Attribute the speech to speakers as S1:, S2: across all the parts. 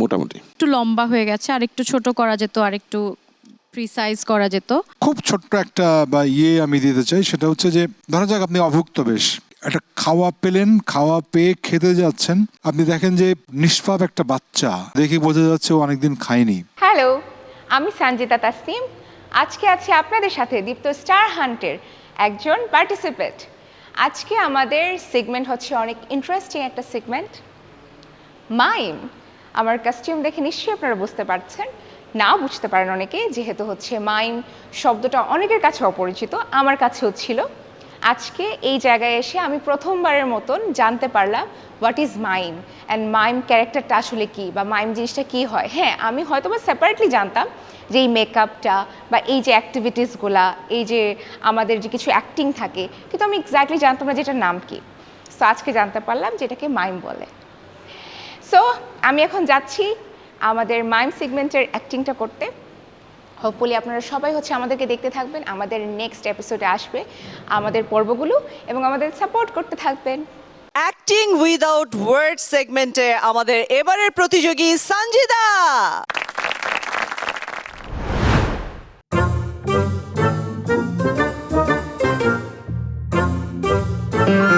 S1: মোটামুটি।
S2: একটু লম্বা হয়ে গেছে আর একটু ছোট করা যেত আর একটু প্রিসাইজ করা যেত।
S3: খুব ছোট্ট একটা বা ইয়ে আমি দিতে চাই সেটা হচ্ছে যে ধরা যাক আপনি অভুক্ত বেশ। একটা খাওয়া পেলেন খাওয়া পেয়ে খেতে যাচ্ছেন। আপনি দেখেন যে নিষ্পাপ একটা বাচ্চা। দেখে বোঝা যাচ্ছে ও অনেকদিন খায়নি।
S4: হ্যালো আমি সঞ্জিতা তাসনিম। আজকে আছি আপনাদের সাথে দীপ্ত স্টার হান্টের একজন পার্টিসিপেন্ট আজকে আমাদের সেগমেন্ট হচ্ছে অনেক ইন্টারেস্টিং একটা সেগমেন্ট মাইম আমার কাস্টিউম দেখে নিশ্চয়ই আপনারা বুঝতে পারছেন। না বুঝতে পারেন অনেকে, যেহেতু হচ্ছে মাইম শব্দটা অনেকের কাছে অপরিচিত, আমার কাছেও ছিল। আজকে এই জায়গায় এসে আমি প্রথমবারের মতন জানতে পারলাম what is mime? And mime ক্যারেক্টারটা আসলে কি? বা মাইম জিনিসটা কি হয়? হ্যাঁ আমি হয়তো বা সেপারেটলি জানতাম যে এই মেকআপটা বা এই যে অ্যাক্টিভিটিসগুলা এই যে আমাদের যে কিছু অ্যাক্টিং থাকে, কিন্তু আমি এক্স্যাক্টলি জানতাম না যে এটার নাম কি। সো আজকে জানতে পারলাম যে এটাকে মাইম বলে। সো আমি এখন যাচ্ছি আমাদের মাইম সেগমেন্টের অ্যাক্টিংটা করতে। হোপফুলি আপনারা সবাই হচ্ছে আমাদেরকে দেখতে থাকবেন, আমাদের নেক্সট এপিসোডে আসবে আমাদের পর্বগুলো এবং আমাদের সাপোর্ট করতে থাকবেন।
S5: অ্যাক্টিং উইদাউট ওয়ার্ড সেগমেন্টে আমাদের এবারের প্রতিযোগী সঞ্জিদা
S1: thank you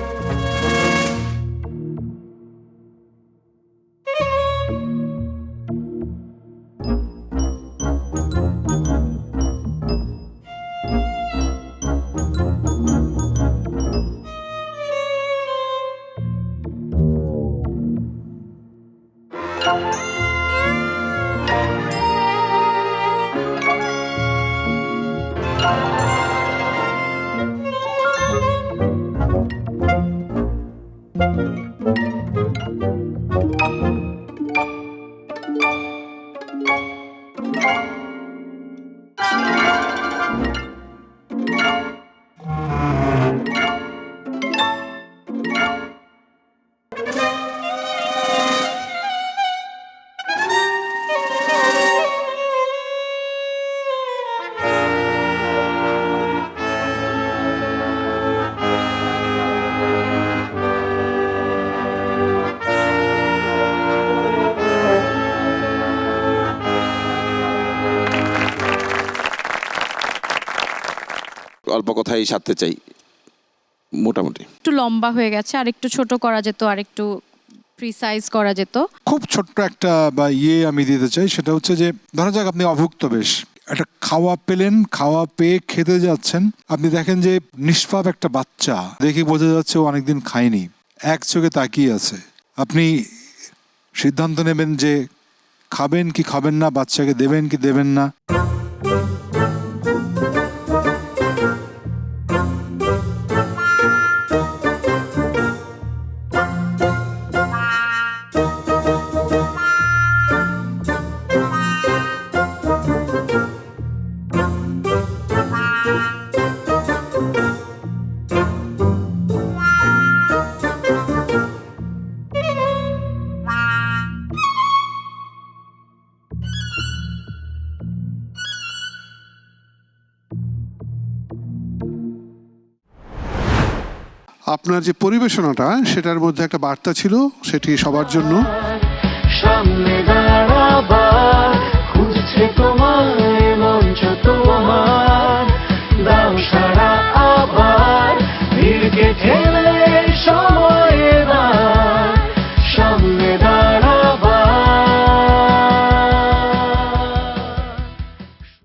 S6: অল্প কথাই সারতে চাই মোটামুটি।
S2: একটু লম্বা হয়ে গেছে আর একটু ছোট করা যেত আর একটু প্রিসাইজ করা যেত।
S3: খুব ছোট্ট একটা বা ইয়ে আমি দিতে চাই সেটা হচ্ছে যে ধরা যাক আপনি অভুক্ত বেশ। একটা খাওয়া পেলেন খাওয়া পেয়ে খেতে যাচ্ছেন। আপনি দেখেন যে নিষ্পাপ একটা বাচ্চা দেখে বোঝা যাচ্ছে ও অনেকদিন খায়নি। এক চোখে তাকিয়ে আছে। আপনি সিদ্ধান্ত নেবেন যে খাবেন কি খাবেন না বাচ্চাকে দেবেন কি দেবেন না।
S7: আপনার যে পরিবেশনাটা, সেটার মধ্যে একটা বার্তা ছিল, সেটি সবার জন্য।
S8: সামনে দাঁড়াবার খুঁজছে তোমায়।